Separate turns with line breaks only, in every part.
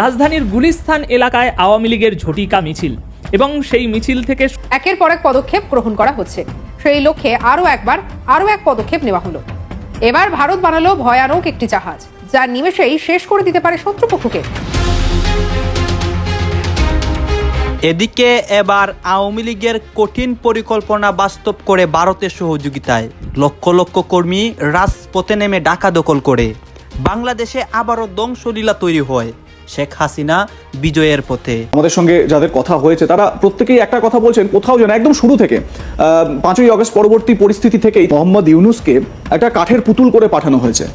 রাজধানীর গুলিস্তান এলাকায় আওয়ামী লীগের ঝটিকা মিছিল এবং সেই মিছিল থেকে
একের পর এক পদক্ষেপ গ্রহণ করা হচ্ছে। সেই লক্ষ্যে আরও একবার আরও এক পদক্ষেপ নেওয়া হলো। এবার ভারত বানালো ভয়ানক একটি জাহাজ যা নিমেষেই শেষ করে দিতে পারে শত্রুপক্ষকে।
এদিকে এবার আওয়ামী লীগের কঠিন পরিকল্পনা বাস্তব করে ভারতের সহযোগিতায় লক্ষ লক্ষ কর্মী রাজপথে নেমে ডাকা দখল করে। বাংলাদেশে আবারও ধ্বংসলীলা তৈরি হয়। শেখ হাসিনা বিজয়ের পথে।
আমাদের সঙ্গে যাদের কথা হয়েছে, তারা প্রত্যেকেই একটা কথা বলছেন, কোথাও যেন একদম শুরু থেকে। পাঁচই অগস্ট পরবর্তী পরিস্থিতি থেকেই মোহাম্মদ ইউনুসকে একটা কাঠের পুতুল করে পাঠানো হয়েছে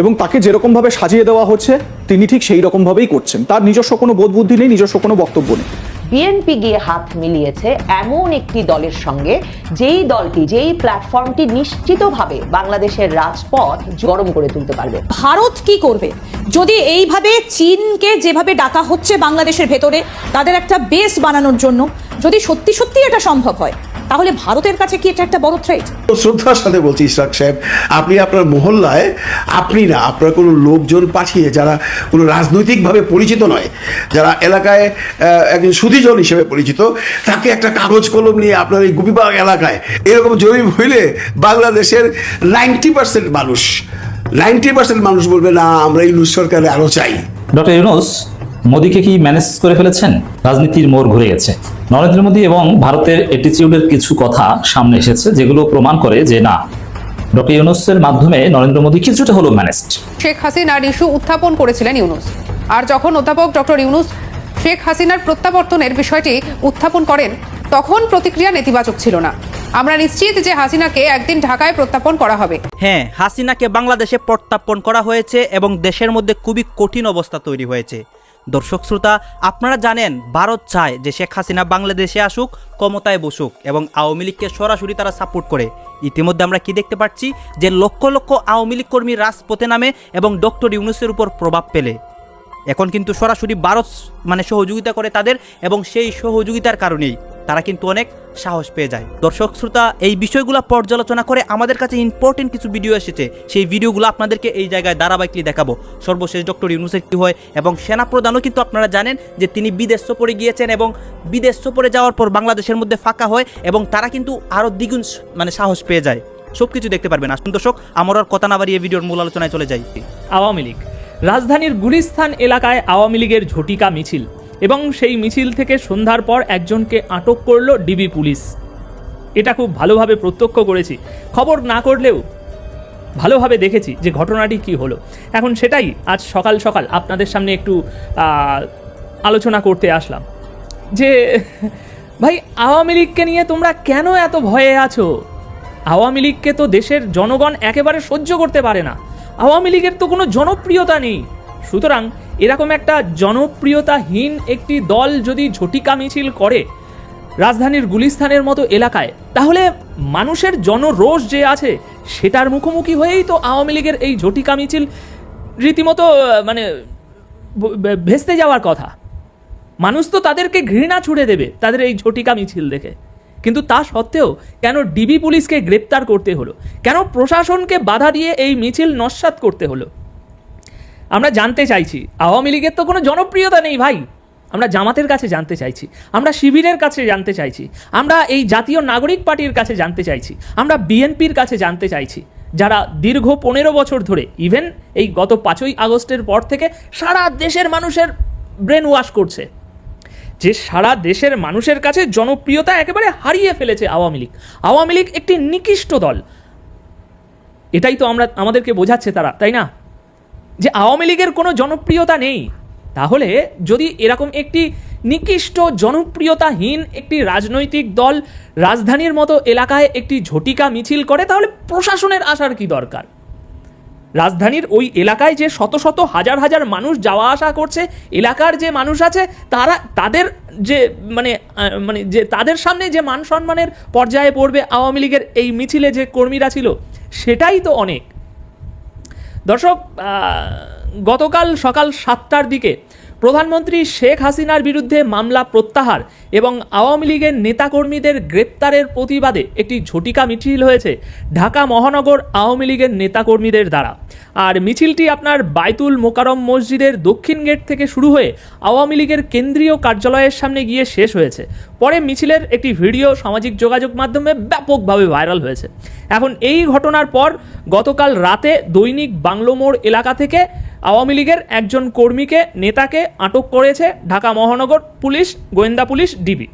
এবং তাকে যেরকমভাবে সাজিয়ে দেওয়া হচ্ছে, তিনি ঠিক সেই রকম ভাবেই করছেন। তার নিজস্ব কোনো বোধ বুদ্ধি নেই, নিজস্ব কোনো বক্তব্য নেই।
বিএনপি গিয়ে হাত মিলিয়েছে এমন একটি দলের সঙ্গে, যেই দলটি, যেই প্ল্যাটফর্মটি নিশ্চিতভাবে বাংলাদেশের রাজপথ গরম করে তুলতে পারবে।
ভারত কি করবে? যদি এইভাবে চীনকে যেভাবে ডাকা হচ্ছে বাংলাদেশের ভেতরে, তাদের একটা বেস বানানোর জন্য, যদি সত্যি সত্যি এটা সম্ভব হয় তাহলে ভারতের কাছে কি এটা একটা বড় থ্রেট
শ্রদ্ধার সাথে বলছি ইশরাক সাহেব আপনি আপনার মহল্লায় আপনি না আপনার কোনো লোকজন পাঠিয়ে যারা কোনো রাজনৈতিকভাবে পরিচিত নয় যারা এলাকায় আহ, একজন সুধীজন হিসেবে পরিচিত তাকে একটা কাগজ কলম নিয়ে আপনার এই গুপিবাগ এলাকায় এরকম জরিপ হইলে বাংলাদেশের নাইনটি পার্সেন্ট মানুষ নাইনটি পার্সেন্ট মানুষ বলবে না আমরা এই সরকারে আরও চাই।
ডক্টর ইউনুস মোদীকে কি ম্যানেজ করে ফেলেছেন? রাজনীতির মোড় ঘুরে গেছে। নরেন্দ্র মোদী এবং ভারতের অ্যাটিচিউডের কিছু কথা সামনে এসেছে যেগুলো প্রমাণ করে যে না ডক্টর ইউনুসের মাধ্যমে নরেন্দ্র মোদী কিছুটা হলো ম্যানেজড
শেখ হাসিনার ইস্যু উত্থাপন করেছিলেন ইউনুস। আর যখন অধ্যাপক ডক্টর ইউনুস শেখ হাসিনার প্রত্যাবর্তনের বিষয়টি উত্থাপন করেন তখন প্রতিক্রিয়া নেতিবাচক ছিল না। আমরা নিশ্চিত যে হাসিনাকে একদিন ঢাকায় প্রত্যাপন করা হবে।
হ্যাঁ হাসিনাকে বাংলাদেশে প্রত্যাপন করা হয়েছে এবং দেশের মধ্যে খুবই কঠিন অবস্থা তৈরি হয়েছে। দর্শক শ্রোতা, আপনারা জানেন, ভারত চায় যে শেখ হাসিনা বাংলাদেশে আসুক, ক্ষমতায় বসুক এবং আওয়ামী লীগকে সরাসরি তারা সাপোর্ট করে। ইতিমধ্যে আমরা কি দেখতে পাচ্ছি? যে লক্ষ লক্ষ আওয়ামী লীগ কর্মী রাজপথে নামে এবং ডক্টর ইউনুসের উপর প্রভাব পেলে এখন কিন্তু সরাসরি ভারত মানে সহযোগিতা করে তাদের এবং সেই সহযোগিতার কারণেই তারা কিন্তু অনেক সাহস পেয়ে যায়। দর্শক, শ্রোতা, এই বিষয়গুলো পর্যালোচনা করে আমাদের কাছে ইম্পর্টেন্ট কিছু ভিডিও এসেছে। সেই ভিডিওগুলো আপনাদেরকে এই জায়গায় ধারাবাহিকলি দেখাবো। সর্বশেষ ডক্টর ইউনুসের কী হয় এবং সেনা প্রধানও কিন্তু আপনারা জানেন যে তিনি বিদেশ সফরে গিয়েছেন এবং বিদেশ সফরে যাওয়ার পর বাংলাদেশের মধ্যে ফাঁকা হয় এবং তারা কিন্তু আরও দ্বিগুণ মানে সাহস পেয়ে যায়। সব কিছু দেখতে পারবেন। আসুন দর্শক, আমার আর কথা না বাড়িয়ে ভিডিওর মূল আলোচনায় চলে যাই।
আওয়ামী লীগ। রাজধানীর গুলিস্থান এলাকায় আওয়ামী লীগের ঝটিকা মিছিল এবং সেই মিছিল থেকে সন্ধ্যার পর একজনকে আটক করল ডিবি পুলিশ। এটা খুব ভালোভাবে প্রত্যক্ষ করেছি। খবর না করলেও ভালোভাবে দেখেছি যে ঘটনাটি কি হলো। এখন সেটাই আজ সকাল সকাল আপনাদের সামনে একটু আলোচনা করতে আসলাম। যে, ভাই, আওয়ামী লীগকে নিয়ে তোমরা কেন এত ভয়ে আছো? আওয়ামী লীগকে তো দেশের জনগণ একেবারে সহ্য করতে পারে না। আওয়ামী লীগের তো কোনো জনপ্রিয়তা নেই। সুতরাং এরকম একটা জনপ্রিয়তাহীন একটি দল যদি ঝটিকা মিছিল করে রাজধানীর গুলিস্তানের মতো এলাকায়, তাহলে মানুষের জনরোষ যে আছে, সেটার মুখোমুখি হয়েই তো আওয়ামী লীগের এই ঝটিকা মিছিল রীতিমতো মানে ভেস্তে যাওয়ার কথা। মানুষ তো তাদেরকে ঘৃণা ছুড়ে দেবে, তাদের এই ঝটিকা মিছিল দেখে। কিন্তু তা সত্ত্বেও কেন ডিবি পুলিশকে গ্রেপ্তার করতে হলো? কেন প্রশাসনকে বাধা দিয়ে এই মিছিল নস্যাৎ করতে হলো? আমরা জানতে চাইছি, আওয়ামী লীগের তো কোনো জনপ্রিয়তা নেই ভাই। আমরা জামাতের কাছে জানতে চাইছি, আমরা শিবিরের কাছে জানতে চাইছি, আমরা এই জাতীয় নাগরিক পার্টির কাছে জানতে চাইছি, আমরা বিএনপির কাছে জানতে চাইছি, যারা দীর্ঘ পনেরো বছর ধরে ইভেন এই গত পাঁচই আগস্টের পর থেকে সারা দেশের মানুষের ব্রেন ওয়াশ করছে। যে সারা দেশের মানুষের কাছে জনপ্রিয়তা একেবারে হারিয়ে ফেলেছে আওয়ামী লীগ। আওয়ামী লীগ একটি নিকৃষ্ট দল। এটাই তো আমরা, আমাদেরকে বোঝাচ্ছে তারা, তাই না? যে আওয়ামী লীগের কোনো জনপ্রিয়তা নেই। তাহলে যদি এরকম একটি নিকৃষ্ট, জনপ্রিয়তাহীন একটি রাজনৈতিক দল রাজধানীর মতো এলাকায় একটি ঝটিকা মিছিল করে, তাহলে প্রশাসনের আসার কি দরকার? রাজধানীর ওই এলাকায় যে শত শত হাজার হাজার মানুষ যাওয়া আসা করছে, এলাকার যে মানুষ আছে, তারা, তাদের যে মানে মানে যে, তাদের সামনে যে মান সম্মানের পর্যায়ে পড়বে আওয়ামী লীগের এই মিছিলে যে কর্মীরা ছিল, সেটাই তো অনেক। দর্শক গতকাল সকাল সাতটার দিকে প্রধানমন্ত্রী শেখ হাসিনার বিরুদ্ধে মামলা প্রত্যাহার। এবং আওয়ামী লীগের নেতাকর্মীদের গ্রেপ্তারের প্রতিবাদে একটি ঝটিকা মিছিল হয়েছে ঢাকা মহানগর আওয়ামী লীগের নেতাকর্মীদের দ্বারা। আর মিছিলটি আপনার বাইতুল মোকারম মসজিদের দক্ষিণ গেট থেকে শুরু হয়ে আওয়ামী লীগের কেন্দ্রীয় কার্যালয়ের সামনে গিয়ে শেষ হয়েছে। পরে মিছিলের একটি ভিডিও সামাজিক যোগাযোগ মাধ্যমে ব্যাপকভাবে ভাইরাল হয়েছে। এখন এই ঘটনার পর গতকাল রাতে দৈনিক বাংলো মোড় এলাকা থেকে আওয়ামী লীগের একজন কর্মীকে, নেতাকে আটক করেছে ঢাকা মহানগর পুলিশ, গোয়েন্দা পুলিশ ডিবি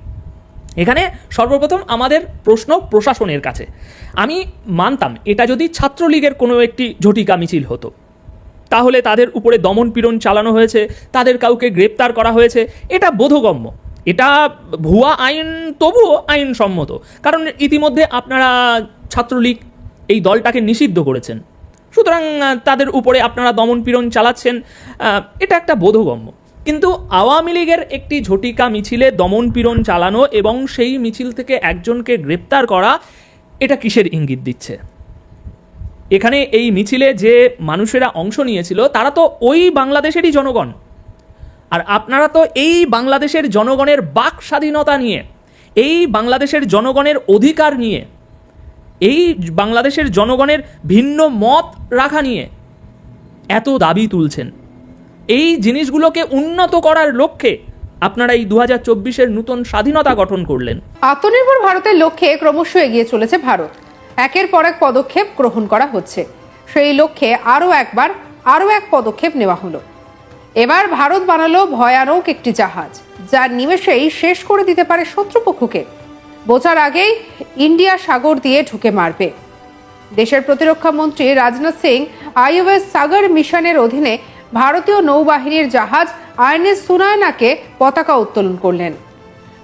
এখানে সর্বপ্রথম আমাদের প্রশ্ন প্রশাসনের কাছে। আমি মানতাম এটা যদি ছাত্রলীগের কোনো একটি ঝটিকা মিছিল হতো। তাহলে তাদের উপরে দমন পীড়ন চালানো হয়েছে, তাদের কাউকে গ্রেপ্তার করা হয়েছে, এটা বোধগম্য। এটা ভুয়া আইন তবুও আইনসম্মত। কারণ ইতিমধ্যে আপনারা ছাত্রলীগ এই দলটাকে নিষিদ্ধ করেছেন। সুতরাং তাদের উপরে আপনারা দমন পীড়ন চালাচ্ছেন এটা একটা বোধগম্য। কিন্তু আওয়ামী লীগের একটি ঝটিকা মিছিলে দমন পীড়ন চালানো এবং সেই মিছিল থেকে একজনকে গ্রেপ্তার করা, এটা কিসের ইঙ্গিত দিচ্ছে? এখানে এই মিছিলে যে মানুষেরা অংশ নিয়েছিল, তারা তো ওই বাংলাদেশেরই জনগণ। আর আপনারা তো এই বাংলাদেশের জনগণের বাক স্বাধীনতা নিয়ে, এই বাংলাদেশের জনগণের অধিকার নিয়ে, এই বাংলাদেশের জনগণের ভিন্ন মত রাখা নিয়ে এত দাবি তুলছেন। এই জিনিসগুলোকে উন্নত করার লক্ষ্যে আপনারা এই দু হাজার চব্বিশের নূতন স্বাধীনতা গঠন করলেন।
আত্মনির্ভর ভারতের লক্ষ্যে ক্রমশ এগিয়ে চলেছে ভারত। একের পর এক পদক্ষেপ গ্রহণ করা হচ্ছে। সেই লক্ষ্যে আরও একবার, আরও এক পদক্ষেপ নেওয়া হলো। এবার ভারত বানালো ভয়ানক একটি জাহাজ যা নিমেষেই শেষ করে দিতে পারে শত্রুপক্ষকে। বোঝার আগেই ইন্ডিয়া সাগর দিয়ে ঢুকে মারবে। দেশের প্রতিরক্ষা মন্ত্রী রাজনাথ সিং আইওএস সাগর মিশনের অধীনে ভারতীয় নৌবাহিনীর জাহাজ আইএনএস সুনায়নাকে পতাকা উত্তোলন করলেন।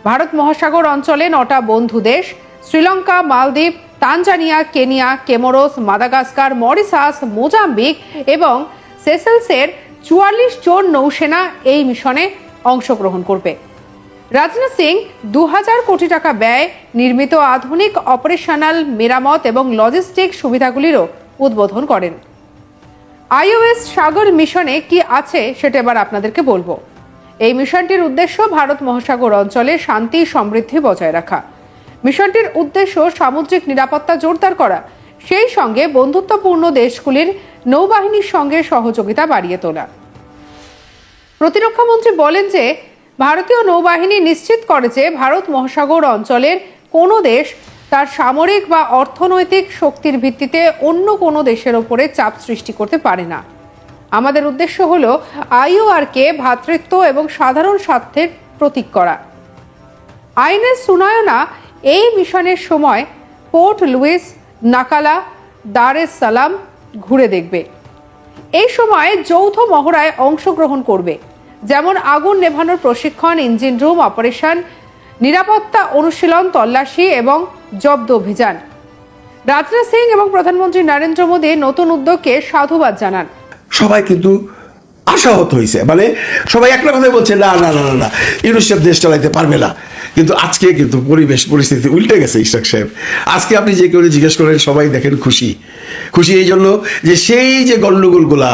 ভারত মহাসাগর অঞ্চলে নটা বন্ধু দেশ, শ্রীলঙ্কা, মালদ্বীপ, Tanzania, Kenya, Comoros, Madagascar Mauritius Mozambique এবং সেসেলসের চুয়াল্লিশ জন নৌসেনা এই মিশনে অংশগ্রহণ করবে। রাজনাথ সিং দু হাজার কোটি টাকা ব্যয় নির্মিত আধুনিক অপারেশনাল মেরামত এবং লজিস্টিক সুবিধাগুলিরও উদ্বোধন করেন। আইওএস সাগর মিশনে কি আছে সেটা এবার আপনাদেরকে বলব। এই মিশনটির উদ্দেশ্য ভারত মহাসাগর অঞ্চলে শান্তি, সমৃদ্ধি বজায় রাখা। মিশনটির উদ্দেশ্য সামুদ্রিক নিরাপত্তা জোরদার করা। সেই সঙ্গে বন্ধুত্বপূর্ণ দেশগুলির নৌবাহিনীর সঙ্গে সহযোগিতা বাড়িয়ে তোলা। প্রতিরক্ষা মন্ত্রী বলেন যে, ভারতীয় নৌবাহিনী নিশ্চিত করে যে, ভারত মহাসাগর অঞ্চলের কোনো দেশ তার সামরিক বা অর্থনৈতিক শক্তির ভিত্তিতে অন্য কোনো দেশের ওপরে চাপ সৃষ্টি করতে পারে না। আমাদের উদ্দেশ্য হল আইওআরকে ভ্রাতৃত্ব এবং সাধারণ স্বার্থের প্রতীক করা। আইনের সুনায়না এই মিশনের সময় পোর্ট লুইস, নাকালা, দার এস সালাম ঘুরে দেখবে। এই সময় যৌথ মহড়ায় অংশগ্রহণ করবে। যেমন আগুন নেভানোর প্রশিক্ষণ, ইঞ্জিন রুম অপারেশন নিরাপত্তা অনুশীলন, তল্লাশি এবং জব্দ অভিযান। রাজনাথ সিং এবং প্রধানমন্ত্রী নরেন্দ্র মোদী নতুন উদ্যোগকে সাধুবাদ জানান।
সবাই কিন্তু আশাহত হয়েছে মানে সবাই একটা কথাই বলছে, না না না না না ইউনিসেফ দেশ চালাইতে পারবে না। কিন্তু আজকে কিন্তু পরিবেশ, পরিস্থিতি উল্টে গেছে, ইশরাক সাহেব। আজকে আপনি যে কেউ জিজ্ঞেস করেন, সবাই দেখেন খুশি। খুশি এই জন্য যে সেই যে গণ্ডগোলগুলা,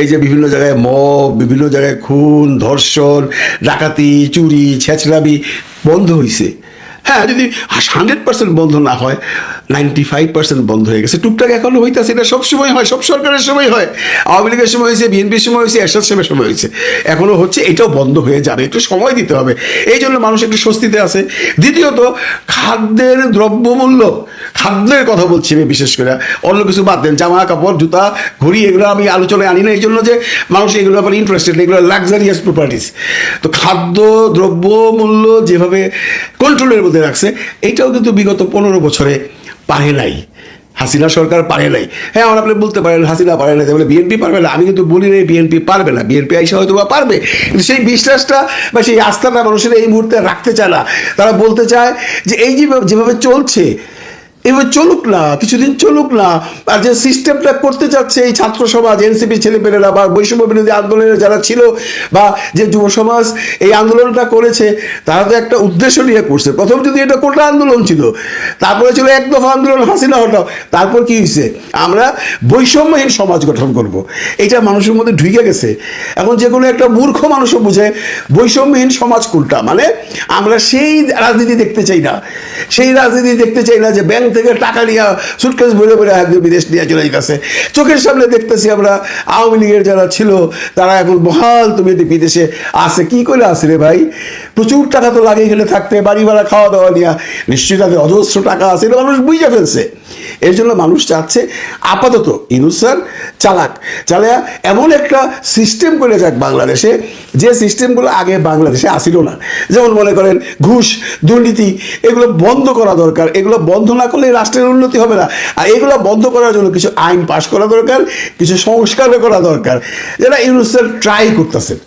এই যে বিভিন্ন জায়গায় মব, বিভিন্ন জায়গায় খুন, ধর্ষণ, ডাকাতি, চুরি ছেঁচড়াবি বন্ধ হয়েছে হ্যাঁ যদি হান্ড্রেড পার্সেন্ট বন্ধ না হয় নাইনটি ফাইভ পার্সেন্ট বন্ধ হয়ে গেছে। টুকটাক এখনও হইতেছে, এটা সব সময় হয়, সব সরকারের সময় হয়। আওয়ামী লীগের সময় হয়েছে, বিএনপির সময় হয়েছে এরশাদ সাহেবের সময় হয়েছে। এখনও হচ্ছে, এটাও বন্ধ হয়ে যাবে, একটু সময় দিতে হবে। এই জন্য মানুষ একটু স্বস্তিতে আছে। দ্বিতীয়ত, খাদ্যের দ্রব্যমূল্য, খাদ্যের কথা বলছি আমি বিশেষ করে। অন্য কিছু বাদ দেন, জামা কাপড়, জুতা, ঘড়ি, এগুলো আমি আলোচনায় আনি না। এই জন্য যে মানুষ এগুলো ব্যাপারে ইন্টারেস্টেড এগুলো লাক্সারিয়াস প্রপার্টিস তো খাদ্য, দ্রব্যমূল্য যেভাবে কন্ট্রোলের মধ্যে রাখছে, এটাও কিন্তু বিগত পনেরো বছরে পারে নাই। হাসিনা সরকার পারে নাই। হ্যাঁ আমার আপনি বলতে পারেন হাসিনা পারে নাই তাহলে বিএনপি পারবে না। আমি কিন্তু বলি নাই বিএনপি পারবে না। বিএনপি আইসা হয়তো বা পারবে। কিন্তু সেই বিশ্বাসটা বা সেই আস্থাটা মানুষের এই মুহূর্তে রাখতে চায় না। তারা বলতে চায় যে এই যেভাবে চলছে এবার চলুক না, কিছুদিন চলুক না, আর যে সিস্টেমটা করতে চাচ্ছে এই ছাত্র সমাজ এনসিপি ছেলেপেলেরা বা বৈষম্য বিরোধী আন্দোলনের যারা ছিল বা যে যুব সমাজ এই আন্দোলনটা করেছে, তারা তো একটা উদ্দেশ্য নিয়ে করছে। প্রথম যদি এটা কোটা আন্দোলন ছিল, তারপরে ছিল এক দফা আন্দোলন, হাসিনা হটাও, তারপর কি হয়েছে? আমরা বৈষম্যহীন সমাজ গঠন করব। এটা মানুষের মধ্যে ঢুকে গেছে। এখন যে কোনো একটা মূর্খ মানুষও বুঝে বৈষম্যহীন সমাজ কোনটা। মানে আমরা সেই রাজনীতি দেখতে চাই না। সেই রাজনীতি দেখতে চাই না যে ব্যাংক থেকে টাকা নিয়ে সুটকেস ভরে ভরে একজন বিদেশ নিয়ে চলে যেতেছে চোখের সামনে দেখতেছি আমরা আওয়ামী লীগের যারা ছিল, তারা এখন বহাল তুমি বিদেশে আসে কি করে আসে রে ভাই? প্রচুর টাকা তো লাগে এখানে থাকতে বাড়ি ভাড়া খাওয়া দাওয়া নিয়ে। নিশ্চয়ই তাদের অজস্র টাকা আছে। এটা মানুষ বুঝে ফেলছে। এর জন্য মানুষ চাচ্ছে আপাতত ইনুস স্যার চালাক চালায়া এমন একটা সিস্টেম করে যাক বাংলাদেশে যে সিস্টেমগুলো আগে বাংলাদেশে আসিল না যেমন মনে করেন ঘুষ দুর্নীতি এগুলো বন্ধ করা দরকার এগুলো বন্ধ না করলে রাষ্ট্রের উন্নতি হবে না আর এগুলো বন্ধ করার জন্য কিছু আইন পাশ করা দরকার কিছু সংস্কার করা দরকার যারা ইউনুস স্যার ট্রাই করতেছেন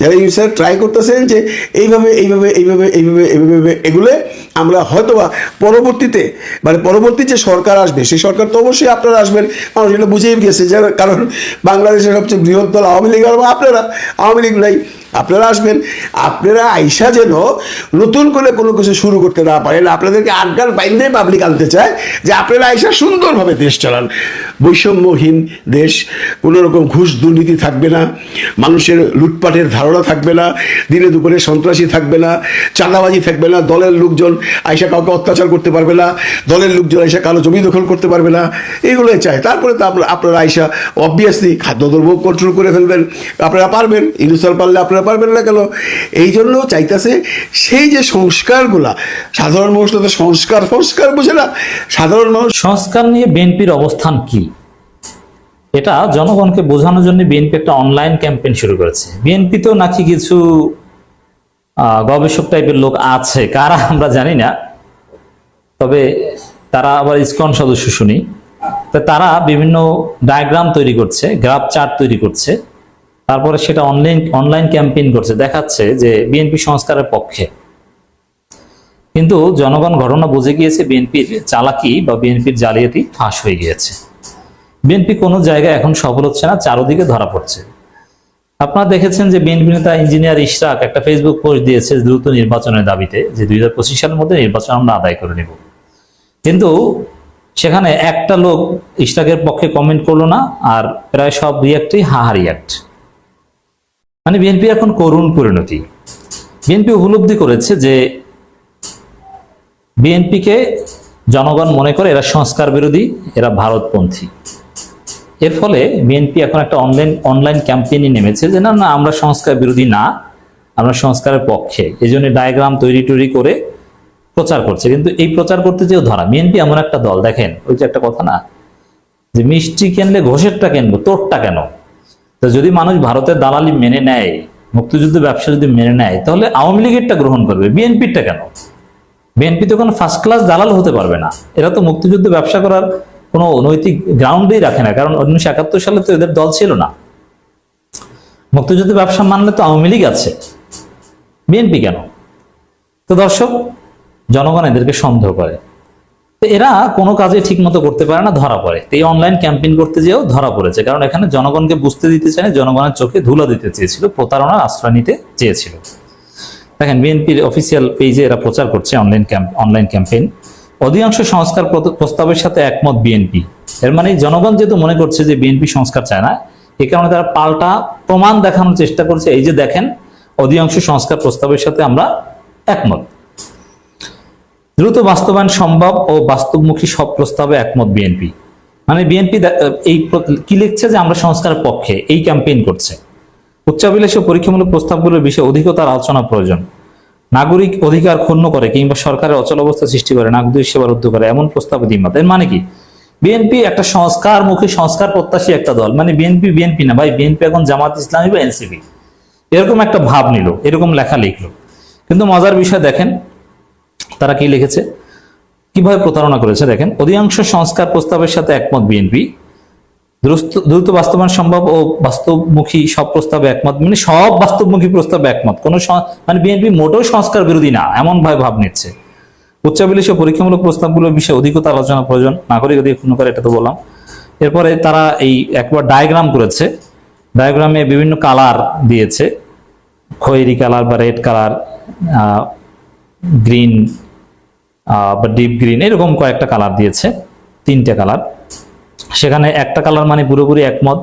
যারা ইউনুস স্যার ট্রাই করতেছেন যে এইভাবে এইভাবে এইভাবে এইভাবে এইভাবে এগুলো আমরা হয়তোবা পরবর্তীতে মানে পরবর্তী যে সরকার আসবে, সেই সরকার তো অবশ্যই আপনারা আসবেন। মানুষ এটা বুঝেই গেছে যে, কারণ বাংলাদেশের সবচেয়ে বৃহত্তর আওয়ামী লীগ আর আপনারা আওয়ামী লীগ নাই। আপনারা আসবেন, আপনারা আইসা যেন নতুন করে কোনো কিছু শুরু করতে না পারেন। আপনাদেরকে আটগাল বাইন্দে পাবলিক আনতে চায় যে আপনারা আইসা সুন্দরভাবে দেশ চালান। বৈষম্যহীন দেশ, কোনো রকম ঘুষ দুর্নীতি থাকবে না, মানুষের লুটপাটের ধারণা থাকবে না, দিনে দুপুরে সন্ত্রাসী থাকবে না, চাঁদাবাজি থাকবে না, দলের লোকজন আইসা কাউকে অত্যাচার করতে পারবে না, দলের লোকজন আইসা কালো জমি দখল করতে পারবে না, এগুলোই চায়। তারপরে তো আপনারা আইসা অবভিয়াসলি খাদ্যদ্রব্য কন্ট্রোল করে ফেলবেন। আপনারা পারবেন ইন্দুসাল পারলে আপনারা পারবেন না কেন? এই জন্য চাইতেছে সেই যে সংস্কারগুলা, সাধারণ মানুষ তো সংস্কার সংস্কার বুঝে না। সাধারণ মানুষ
সংস্কার নিয়ে বিএনপির অবস্থান কি? এটা জনগণকে বোঝানোর জন্য বিএনপি একটা অনলাইন ক্যাম্পেইন শুরু করেছে। বিএনপি তো নাকি কিছু গবেষক টাইপের লোক আছে, কারা আমরা জানি না। তবে তারা আবার ইসকন সদস্য শুনি। তারা বিভিন্ন ডায়াগ্রাম তৈরি করছে গ্রাফ চার্ট তৈরি করছে। তারপরে সেটা অনলাইন অনলাইন ক্যাম্পেইন করছে। দেখাচ্ছে যে বিএনপি সংস্কারের পক্ষে। কিন্তু জনগণ ঘটনা বুঝে গিয়েছে বিএনপির চালাকি বা বিএনপির জালিয়াতি ফাঁস হয়ে গিয়েছে। বিএনপি কোনো জায়গায় এখন সফল হচ্ছে না, চারোদিকে ধরা পড়ছে। আপনারা দেখেছেন যে বিএনপি নেতা ইঞ্জিনিয়ার ইশরাক একটা ফেসবুক পোস্ট দিয়েছে দ্রুত নির্বাচনের দাবিতে যে দুই হাজার পঁচিশ সালের মধ্যে নির্বাচন আমরা আদায় করে নেব। কিন্তু সেখানে একটা লোক ইশরাকের পক্ষে কমেন্ট করল না, আর প্রায় সব রিয়াক্টই হাহা রিয়াক্ট মানে বিএনপি এখন করুণ পরিণতি। বিএনপি উপলব্ধি করেছে যে বিএনপিকে জনগণ মনে করে এরা সংস্কার বিরোধী, এরা ভারতপন্থী। এর ফলে বিএনপি এখন একটা অনলাইন অনলাইন ক্যাম্পেইনে নেমেছে যে না না, আমরা সংস্কার বিরোধী না, আমরা সংস্কারের পক্ষে। এই জন্য ডায়াগ্রাম তৈরি টৈরি করে প্রচার করছে। কিন্তু এই প্রচার করতে যেও ধরা, বিএনপি এমন একটা দল, দেখেন, ওই যে একটা কথা না, যে মিষ্টি কিনলে ঘোষেরটা কিনবো, তোরটা কেন? তো যদি মানুষ ভারতের দালালি মেনে নেয়, মুক্তিযুদ্ধ ব্যবসা যদি মেনে নেয়, তাহলে আওয়ামী লীগেরটা গ্রহণ করবে। বিএনপিরটা কেন? বিএনপি তো কোনো ফার্স্ট ক্লাস দালাল হতে পারবে না। এরা তো মুক্তিযুদ্ধ ব্যবসা করার কোনো নৈতিক গ্রাউন্ডেই রাখে না, কারণ উনিশশো একাত্তর সালে তো এদের দল ছিল না। মুক্তিযুদ্ধ ব্যবসা মানলে তো আওয়ামী লীগ আছে। বিএনপি কেন? তো দর্শক, জনগণ এদেরকে সন্দেহ করে। এরা কোনো কাজে ঠিক মতো করতে পারে না, ধরা পড়ে। তো এই অনলাইন ক্যাম্পেইন করতে যেও ধরা পড়েছে, কারণ এখানে জনগণকে বুঝতে দিতে চায় জনগণের চোখে ধুলো দিতে চেয়েছিল প্রতারণার আশ্রয় নিতে চেয়েছিল। দেখেন, বিএনপির অফিসিয়াল পেজে এরা প্রচার করছে অনলাইন অনলাইন ক্যাম্পেইন অধিকাংশ সংস্কার প্রস্তাবের সাথে একমত বিএনপি। এর মানে জনগণ যেহেতু মনে করছে যে বিএনপি সংস্কার চায় না, এ কারণে তারা পাল্টা প্রমাণ দেখানোর চেষ্টা করছে। এই যে দেখেন, অধিকাংশ সংস্কার প্রস্তাবের সাথে আমরা একমত। দ্রুত বাস্তবায়ন সম্ভব ও বাস্তবমুখী সব প্রস্তাবে একমত বিএনপি। মানে বিএনপি এই কি লিখছে যে আমরা সংস্কারের পক্ষে এই ক্যাম্পেইন করছে। উচ্চাভিলাষী পরীক্ষামূলক প্রস্তাবগুলোর বিষয়ে অধিকতার আলোচনা প্রয়োজন। নাগরিক অধিকার ক্ষুণ্ণ করে কিংবা সরকারের অচল অবস্থা সৃষ্টি করে নাগরিক সেবা রুদ্ধ করে এমন প্রস্তাব দ্বিমত এর মানে কি? বিএনপি একটা সংস্কারমুখী সংস্কার প্রত্যাশী একটা দল। মানে বিএনপি বিএনপি না ভাই, বিএনপি এখন জামাত ইসলামী বা এনসিপি। এরকম একটা ভাব নিল, এরকম লেখা লিখলো। কিন্তু মজার বিষয় দেখেন তারা কি লিখেছে? কীভাবে প্রতারণা করেছে? দেখেন, অধিকাংশ সংস্কার প্রস্তাবের সাথে একমত বিএনপি। দ্রুত- বাস্তবায়ন সম্ভব ও বাস্তবমুখী সব প্রস্তাবে একমত মানে সব বাস্তবমুখী প্রস্তাবে একমত। কোন মানে বিএনপি মোটেও সংস্কার বিরোধী না, এমন ভাবে ভাব নিচ্ছে। উচ্চাভিলাষী পরীক্ষামূলক প্রস্তাবগুলোর বিষয়ে অধিকতা আলোচনা প্রয়োজন, নাগরিক অধিকার করে, এটা তো বললাম। এরপরে তারা এই একবার ডায়াগ্রাম করেছে। ডায়াগ্রামে বিভিন্ন কালার দিয়েছে। খয়েরি কালার বা রেড কালার গ্রিন বা ডিপ গ্রিন এরকম কয়েকটা কালার দিয়েছে, তিনটে কালার সেখানে একটা কালার মানে পুরোপুরি একমত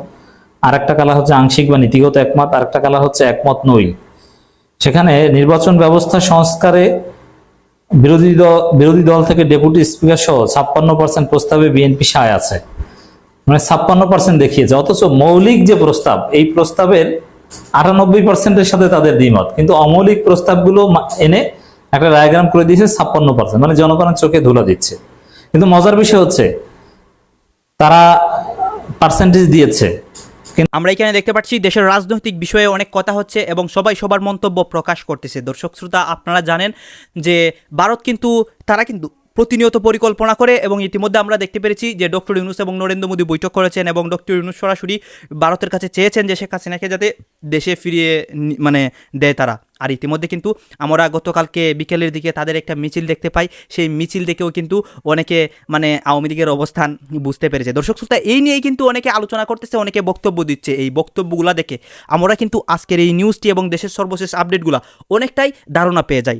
আর একটা কালার হচ্ছে আংশিক বা নীতিগত একমত আর একটা কালার হচ্ছে একমত নই। সেখানে নির্বাচন ব্যবস্থা সংস্কারে বিরোধী দল বিরোধী দল থেকে ডেপুটি স্পিকার সহ ছাপ্পান্ন পার্সেন্ট প্রস্তাবে বিএনপি সায় আছে। মানে ছাপ্পান্ন পার্সেন্ট দেখিয়েছে, অথচ মৌলিক যে প্রস্তাব, এই প্রস্তাবের আটানব্বই পার্সেন্টের সাথে তাদের দ্বিমত। কিন্তু অমৌলিক প্রস্তাবগুলো এনে একটা ডায়াগ্রাম করে দিয়েছে ছাপ্পান্ন পার্সেন্ট মানে জনগণের চোখে ধুলা দিচ্ছে। কিন্তু মজার বিষয় হচ্ছে, তারা পার্সেন্টেজ দিয়েছে।
আমরা এখানে দেখতে পাচ্ছি, দেশের রাজনৈতিক বিষয়ে অনেক কথা হচ্ছে এবং সবাই সবার মন্তব্য প্রকাশ করতেছে। দর্শক শ্রোতা, আপনারা জানেন যে ভারত কিন্তু, তারা কিন্তু প্রতিনিয়ত পরিকল্পনা করে এবং ইতিমধ্যে আমরা দেখতে পেরেছি যে ডক্টর ইউনুস এবং নরেন্দ্র মোদী বৈঠক করেছেন এবং ডক্টর ইউনুস সরাসরি ভারতের কাছে চেয়েছেন যে শেখ হাসিনাকে যাতে দেশে ফিরিয়ে মানে দেয় তারা। আর ইতিমধ্যে কিন্তু আমরা গতকালকে বিকেলের দিকে তাদের একটা মিছিল দেখতে পাই। সেই মিছিল দেখেও কিন্তু অনেকে মানে আওয়ামী লীগের অবস্থান বুঝতে পেরেছে। দর্শক শ্রোতা, এই নিয়েই কিন্তু অনেকে আলোচনা করতেছে, অনেকে বক্তব্য দিচ্ছে। এই বক্তব্যগুলো দেখে আমরা কিন্তু আজকের এই নিউজটি এবং দেশের সর্বশেষ আপডেটগুলো অনেকটাই ধারণা পেয়ে যাই।